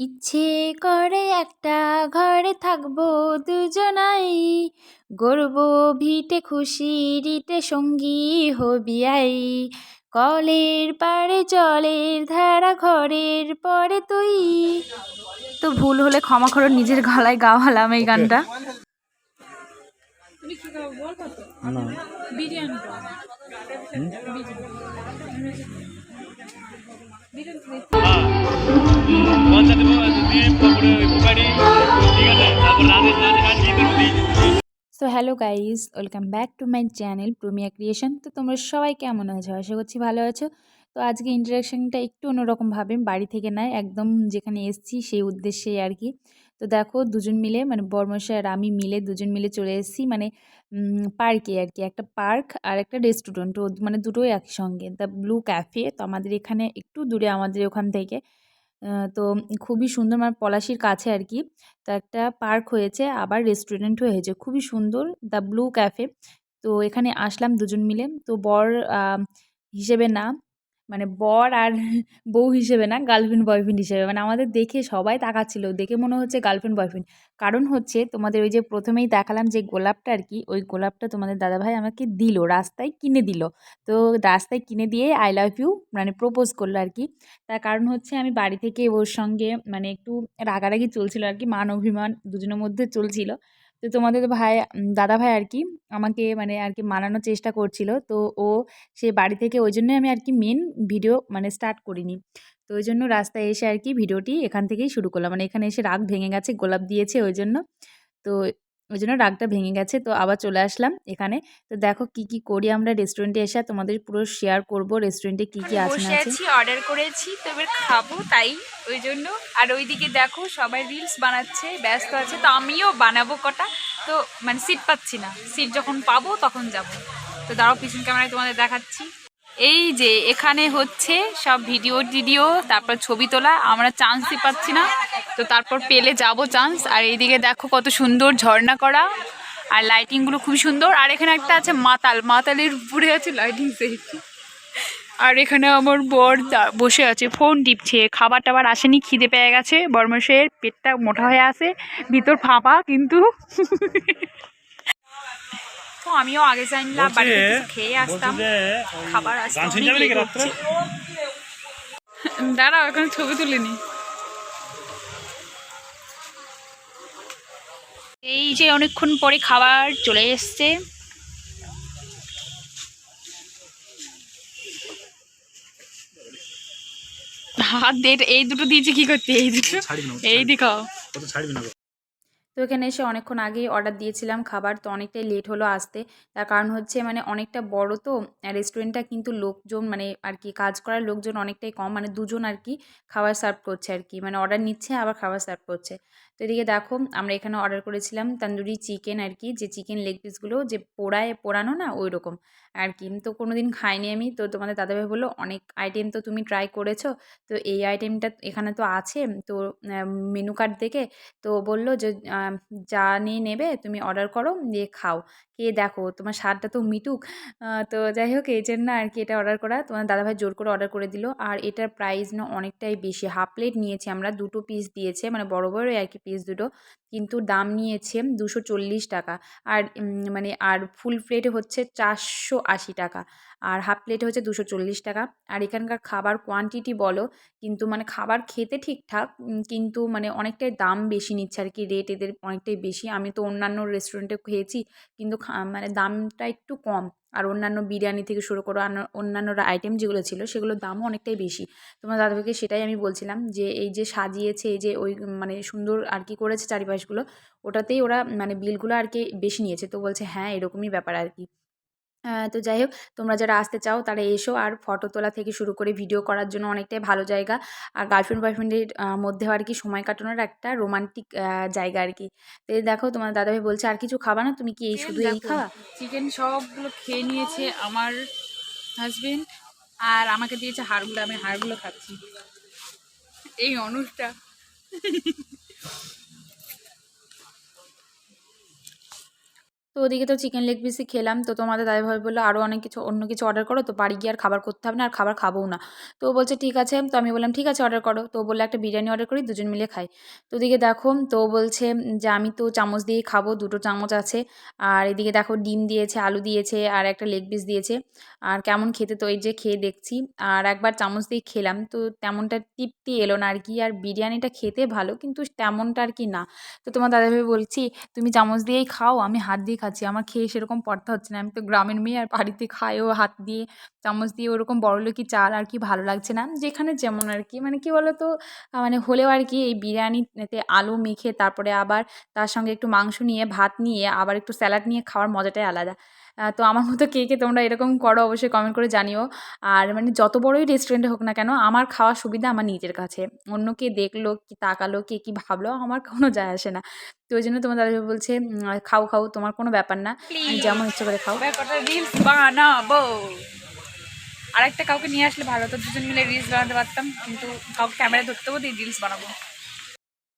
ইচ্ছে করে একটা ঘরে থাকব দুজনাই। গর্ব ভিটে খুশিরিতে সঙ্গী হবি আই। কলের পাড়ে জলের ধারা ঘরের পরে তুই। তো ভুল হলে ক্ষমা করো নিজের গলায় গাওয়ালাম এই গানটা। Biryani. So hello guys welcome back to my channel Promiya creation তো তোমরা সবাই কেমন আছো? আশা করছি ভালো আছো। তো আজকে ইন্টারাকশানটা একটু অন্যরকমভাবে, বাড়ি থেকে নয়, একদম যেখানে এসছি সেই উদ্দেশ্যেই আর কি। তো দেখো দুজন মিলে মানে বর্মশাই আর আমি মিলে দুজন মিলে চলে এসেছি মানে পার্কে আর কি। একটা পার্ক আর একটা রেস্টুরেন্ট। মানে দুটোই একসঙ্গে। দ্য ব্লু ক্যাফে তো আমাদের এখানে একটু দূরে আমাদের ওখান থেকে। তো খুবই সুন্দর মানে পলাশির কাছে আর কি। তো একটা পার্ক হয়েছে, আবার রেস্টুরেন্টও হয়েছে। খুবই সুন্দর দ্য ব্লু ক্যাফে। তো এখানে আসলাম দুজন মিলে। তো বর হিসেবে না মানে বর আর বউ হিসেবে না গার্লফ্রেন্ড বয়ফ্রেন্ড হিসেবে। মানে আমাদের দেখে সবাই তাকাচ্ছিল, দেখে মনে হচ্ছে গার্লফ্রেন্ড বয়ফ্রেন্ড কারণ হচ্ছে তোমাদের ওই যে প্রথমেই দেখালাম যে গোলাপটা আর কি, ওই গোলাপটা তোমাদের দাদাভাই আমাকে দিল, রাস্তায় কিনে দিল। তো রাস্তায় কিনে দিয়ে আই লাভ ইউ মানে প্রপোজ করল আর কি। তার কারণ হচ্ছে আমি বাড়ি থেকে ওর সঙ্গে মানে একটু রাগারাগি চলছিল আর কি, মান অভিমান দুজনের মধ্যে চলছিল। তো তোমাদের ভাই দাদা ভাই আর কি আমাকে মানে আর কি মানানোর চেষ্টা করছিল। তো ও সে বাড়ি থেকে ওই জন্যই আমি আর কি মেন ভিডিও মানে স্টার্ট করিনি। তো ওই জন্য রাস্তায় এসে আর কি ভিডিওটি এখান থেকেই শুরু করলাম। মানে এখানে এসে রাগ ভেঙে গেছে, গোলাপ দিয়েছে ওই জন্য। তো ওই জন্য রাগটা ভেঙে গেছে। তো আবার চলে আসলাম এখানে। তো দেখো কি কি করি আমরা রেস্টুরেন্টে এসে তোমাদের পুরো শেয়ার করব রেস্টুরেন্টে কি কি আছে না আছে। অর্ডার করেছি তো এবার খাব তাই ওই জন্য আর ওইদিকে দেখো সবাই রিলস বানাচ্ছে ব্যস্ত আছে তো আমিও বানাবো কটা। তো মানে সিট পাচ্ছি না। সিট যখন পাবো তখন যাব। তো দাঁড়াও পিছন ক্যামেরায় তোমাদের দেখাচ্ছি। এই যে এখানে হচ্ছে সব ভিডিও টিডিও, তারপর ছবি তোলা, আমরা চান্সই পাচ্ছি না। তো তারপর পেলে যাব চান্স। আর এইদিকে দেখো কত সুন্দর ঝর্ণা করা। আর লাইটিংগুলো খুব সুন্দর। আর এখানে একটা আছে মাতাল। মাতালের উপরে আছে লাইটিং সেট আর এখানে আমার বর বসে আছে ফোন টিপছে। খাবার টাবার আসেনি, খিদে পেয়ে গেছে। বর্মশের পেটটা মোটা হয়ে আছে। ভিতর ফাঁপা, কিন্তু তো আমিও আগে জানলাম বাড়িতে কিছু খেয়ে আসতাম খাবার আসতে গান শুনতে অনেক যাবে নাকি late রাত্রে? হচ্ছে। দাঁড়াও এখন ছবি তুলিনি। এই যে অনেকক্ষণ পরে খাবার চলে এসছে। হাত দিয়ে এই দুটো দিয়েছি কি করতে? এই দুটো? এই দিখাও কত ছাড়বি না। তো এখানে এসে অনেকক্ষণ আগেই অর্ডার দিয়েছিলাম খাবার, তো অনেকটাই লেট হলো আসতে। তার কারণ হচ্ছে মানে অনেকটা বড় তো রেস্টুরেন্টটা কিন্তু লোকজন মানে আর কি কাজ করার লোকজন অনেকটাই কম মানে দুজন আর কি খাবার সার্ভ করছে আর কি। মানে অর্ডার নিচ্ছে, আবার খাবার সার্ভ করছে। তো এদিকে দেখো, আমরা এখানে অর্ডার করেছিলাম তন্দুরি চিকেন আর কি, যে চিকেন লেগ পিসগুলো যে পোড়ায়, পোড়ানো না ওই রকম আর কি। তো কোনো দিন খাইনি আমি, তো তোমাদের দাদাভাই বলল, অনেক আইটেম তো তুমি ট্রাই করেছ। তো এই আইটেমটা এখানে তো আছে, তো মেনু কার্ড দেখে তো বলল যে যা নিয়ে নেবে তুমি অর্ডার করো, দিয়ে খাও। খেয়ে দেখো, তোমার স্বাদটা তো মিটুক তো যাই হোক, এই জন্য আর কি এটা অর্ডার করা। তোমার দাদাভাই জোর করে অর্ডার করে দিল, আর এটার প্রাইস না অনেকটাই বেশি। হাফ প্লেট নিয়েছি আমরা, দুটো পিস দিয়েছে মানে বড় বড়ই আর কি পিস দুটো। কিন্তু দাম নিয়েছে দুশো চল্লিশ টাকা। আর মানে আর ফুল প্লেট হচ্ছে চারশো আশি টাকা। আর হাফ প্লেটে হচ্ছে দুশো চল্লিশ টাকা। আর এখানকার খাবার কোয়ান্টিটি বলো, কিন্তু মানে খাবার খেতে ঠিকঠাক কিন্তু মানে অনেকটাই দাম বেশি নিচ্ছে আর কি রেট এদের অনেকটাই বেশি। আমি তো অন্যান্য রেস্টুরেন্টে খেয়েছি, কিন্তু মানে দামটা একটু কম। আর অন্যান্য বিরিয়ানি থেকে শুরু করে অন্য- অন্যান্য আইটেম যেগুলো ছিল, সেগুলোর দামও অনেকটাই বেশি। তোমার দাদাভাইকে সেটাই আমি বলছিলাম যে, এই যে সাজিয়েছে, এই যে ওই মানে সুন্দর আর কি করেছে চারিপাশগুলো, ওটাতেই ওরা মানে বিলগুলো আর কি বেশি নিয়েছে। তো বলছে হ্যাঁ এরকমই ব্যাপার আর কি। তো যাই হোক তোমরা যারা আসতে চাও তারা এসো আর ফটো তোলা থেকে শুরু করে ভিডিও করার জন্য অনেকটাই ভালো জায়গা। আর গার্লফ্রেন্ড বয়ফ্রেন্ডের মধ্যেও আর কি সময় কাটানোর একটা রোমান্টিক জায়গা আর কি। তো দেখো তোমার দাদাভাই বলছে আর কিছু খাবা না? তুমি কি এই শুধু এই খাওয়া চিকেন সবগুলো খেয়ে নিয়েছে আমার হাজবেন্ড আর আমাকে দিয়েছে হাড়গুলো আমি হাড়গুলো খাচ্ছি। এই অনুষটা তো ওদিকে তো চিকেন লেগ পিসই খেলাম। তো তোমাদের দাদাভাই বলল আরও অনেক কিছু, অন্য কিছু অর্ডার করো, তো বাড়ি গিয়ে আর খাবার করতে হবে না, আর খাবার খাবোও না। তো ও বলছে, ঠিক আছে। তো আমি বললাম, ঠিক আছে অর্ডার করো। তো বলল, একটা বিরিয়ানি অর্ডার করি, দুজন মিলে খাই। তো ওদিকে দেখো, তো বলছে যে, আমি তো চামচ দিয়েই খাব, দুটো চামচ আছে। আর এদিকে দেখো, ডিম দিয়েছে, আলু দিয়েছে, আর একটা লেগ পিস দিয়েছে। আর কেমন খেতে, তো এই যে খেয়ে দেখছি। আর একবার চামচ দিয়ে খেলাম, তো তেমনটা তৃপ্তি এলো না আর কি। আর বিরিয়ানিটা খেতে ভালো, কিন্তু তেমনটা আর কি না। তো তোমার দাদাভাই বলছি, তুমি চামচ দিয়েই খাও, আমি হাত দিয়ে খাচ্ছি। আমার খেয়ে সেরকম পড়তে হচ্ছে না। আমি তো গ্রামের মেয়ে আর বাড়িতে খাইও হাত দিয়ে, চামচ দিয়ে ওরকম বড়লোকি চাল আর কি ভালো লাগছে না। যেখানে যেমন আর কি মানে কি বলো তো মানে হলেও আর কি এই বিরিয়ানিতে আলু মেখে তারপরে আবার তার সঙ্গে একটু মাংস নিয়ে, ভাত নিয়ে, আবার একটু স্যালাড নিয়ে খাওয়ার মজাটাই আলাদা। তো আমার মতো কে কে তোমরা এরকম করো অবশ্যই কমেন্ট করে জানিও। আর মানে যত বড়ই রেস্টুরেন্টে হোক না কেন আমার খাওয়ার সুবিধা আমার নিজের কাছে। অন্য কে দেখল কি তাকালো কে কি ভাবলো আমার কোনো যায় আসে না। তো ওই জন্য তোমার দাদা বলছে খাও খাও তোমার কোনো ব্যাপার না। যেমন ইচ্ছে করে খাও। রিলস বানাবো। আর একটা কাউকে নিয়ে আসলে ভালো হতো দুজন মিলে রিলস বানাতে পারতাম। কিন্তু কাউকে ক্যামেরা ধরতে হতো রিলস বানাবো।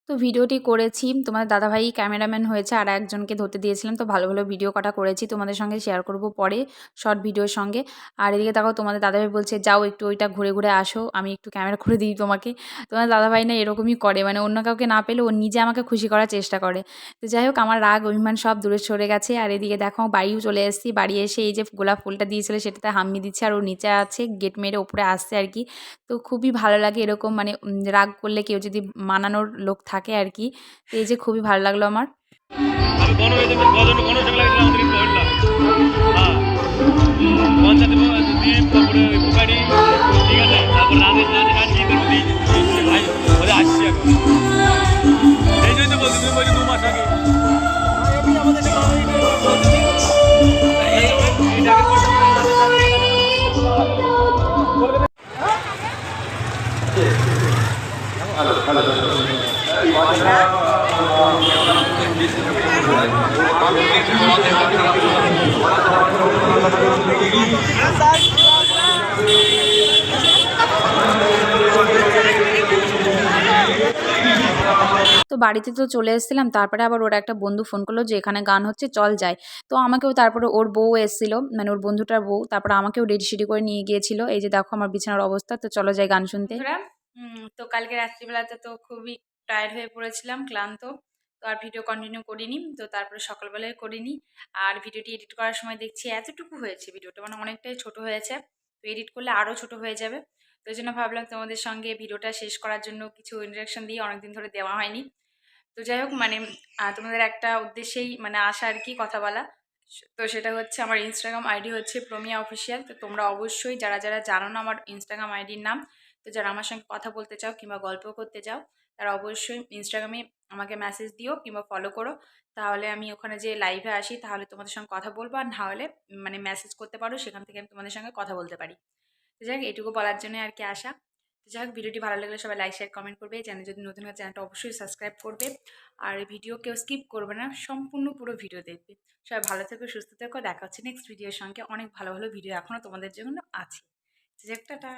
তো ভিডিওটি করেছি। তোমাদের দাদাভাই ক্যামেরাম্যান হয়েছে, আর একজনকে ধরতে দিয়েছিলাম। তো ভালো ভালো ভিডিও কটা করেছি, তোমাদের সঙ্গে শেয়ার করব পরে শর্ট ভিডিওর সঙ্গে। আর এদিকে দেখো, তোমাদের দাদাভাই বলছে, যাও একটু ওইটা ঘুরে ঘুরে আসো। আমি একটু ক্যামেরা করে দিই তোমাকে। তোমার দাদাভাই না এরকমই করে মানে অন্য কাউকে না পেলে ও নিজে আমাকে খুশি করার চেষ্টা করে। তো যাই হোক, আমার রাগ, অভিমান সব দূরে সরে গেছে। আর এদিকে দেখো, বাড়িও চলে এসেছি। বাড়ি এসে এই যে গোলাপ ফুলটা দিয়েছিল, সেটাতে হাম্মি দিচ্ছে, আর ও নিচে আছে গেট মেরে ওপরে আসছে আর কি। তো খুবই ভালো লাগে এরকম মানে রাগ করলে কেউ যদি মানানোর লোক থাকে আর কি এই যে খুবই ভালো লাগল আমার আমি বন হয়ে তো বাড়িতে তো চলে এসেছিলাম, তারপরে আবার ওর একটা বন্ধু ফোন করল যে এখানে গান হচ্ছে, চল যাই। তো আমাকেও তারপরে ওর বউ এসেছিল মানে ওর বন্ধুটার বউ, তারপরে আমাকেও রেডি সেডি করে নিয়ে গিয়েছিল। এই যে দেখো আমার বিছানার অবস্থা, তো চলো যাই গান শুনতে। তো কালকে রাত্রিবেলাতে তো খুবই টায়ার্ড হয়ে পড়েছিলাম, ক্লান্ত। তো আর ভিডিও কন্টিনিউ করিনি, তো তারপরে সকালবেলায় করিনি। আর ভিডিওটি এডিট করার সময় দেখছি এতটুকু হয়েছে ভিডিওটা মানে অনেকটাই ছোট হয়েছে। তো এডিট করলে আরও ছোট হয়ে যাবে। তো জন্য ভাবলাম তোমাদের সঙ্গে ভিডিওটা শেষ করার জন্য কিছু ইন্টারাকশন দিয়ে অনেকদিন ধরে দেওয়া হয়নি। তো যাই হোক মানে তোমাদের একটা উদ্দেশ্যেই মানে আসা আর কি কথা বলা। তো সেটা হচ্ছে আমার ইনস্টাগ্রাম আইডি হচ্ছে প্রমিয়া অফিসিয়াল তো তোমরা অবশ্যই যারা যারা জানো না আমার ইনস্টাগ্রাম আইডির নাম, তো যারা আমার সঙ্গে কথা বলতে চাও কিংবা গল্প করতে চাও, তারা অবশ্যই ইনস্টাগ্রামে আমাকে মেসেজ দিও কিংবা ফলো করো। তাহলে আমি ওখানে যে লাইভে আসি, তাহলে তোমাদের সঙ্গে কথা বলব আর না হলে মানে মেসেজ করতে পারো, সেখান থেকে আমি তোমাদের সঙ্গে কথা বলতে পারি। যাই হোক, এটুকু বলার জন্য আর কি আসা তো যাই হোক, ভিডিওটি ভালো লাগলে সবাই লাইক শেয়ার কমেন্ট করবে। চ্যানেল যদি নতুন হয় চ্যানেলটা অবশ্যই সাবস্ক্রাইব করবে। আর ভিডিও কেউ স্কিপ করবে না, সম্পূর্ণ পুরো ভিডিও দেখবে। সবাই ভালো থেকো, সুস্থ থেকো। দেখা হচ্ছে নেক্সট ভিডিওর সঙ্গে। অনেক ভালো ভালো ভিডিও এখনও তোমাদের জন্য আছে। যে টাটা।